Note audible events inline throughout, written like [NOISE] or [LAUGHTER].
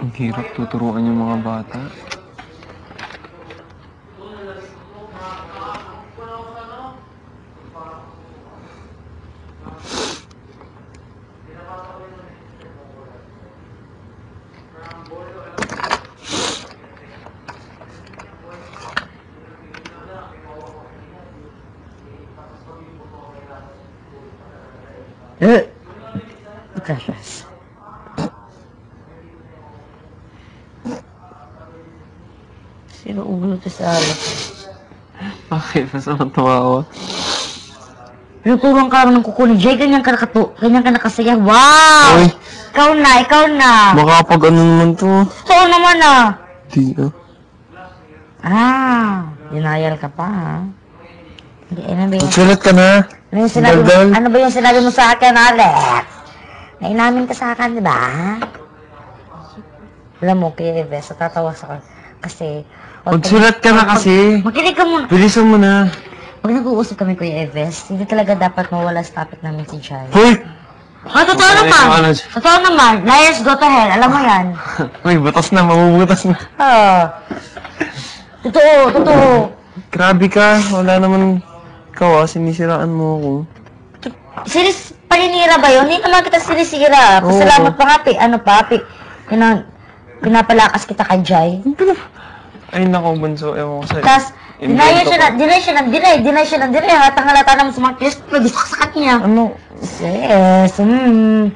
Ang hirap tuturuan yung mga bata. Eh! Precious. Sino ulo to sa alat? Bakit? Mas ang tumawa. Pinuturuan ka ng kukunin. Jay, ganyan ka nakatu, ganyan ka nakasaya. Wow! Uy! Ikaw na, ikaw na. Makapag ano naman to? Totoo naman ah. Di ah. Ah, denial ka pa ha. Hindi, ano ba yung, Magsulat ka na. ano yung sinabi mo, Daldal. ano ba yung sinabi mo sa akin, Alex? Nainamin ka sa akin, di ba? Alam mo, kaya Ives, tatawa sa kasi, pag- Magsulat ka na kasi. Makinig ka muna. Bilisan mo na. Pag nag-uusap kami, Kuya Eves, hindi talaga dapat mawala sa topic namin si Jai. Hoy! Ah, totoo Okay, naman! ano? Totoo naman! Liars go to hell, alam mo yan. [LAUGHS] Uy, butas na. Mabubutas na. Ah. Totoo, totoo. Grabe ka. Wala naman ikaw ah. Sinisiraan mo ako. Sinis, paninira ba yun? Hindi naman kita sinisira. Pasalamat pa nga, pi. Ano pa, pi. Pinang, pinapalakas kita kay Jai. Ay, nako, bunso. Ewan ko sa'yo. Tapos, deny siya na, deny siya na, deny, deny siya na, deny. Hatang halata naman sa mga kiss, ko sa kanya. Ano? Yes, hmm.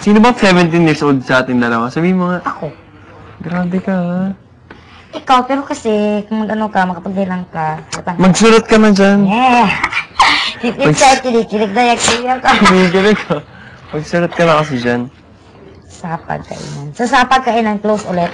Sino ba 17 years old sa ating dalawa? Sabihin mo nga. Ako. Grabe ka ha. Ikaw, pero kasi, kung mag-ano ka, makapagbilang ka, hatang Magsulat ka na dyan. Yeah. Hipit sa kinikilig na yak ka. Kinikilig ka. Magsulat ka na kasi dyan. Sa pagkainan. Sa sa pagkainan, close ulit.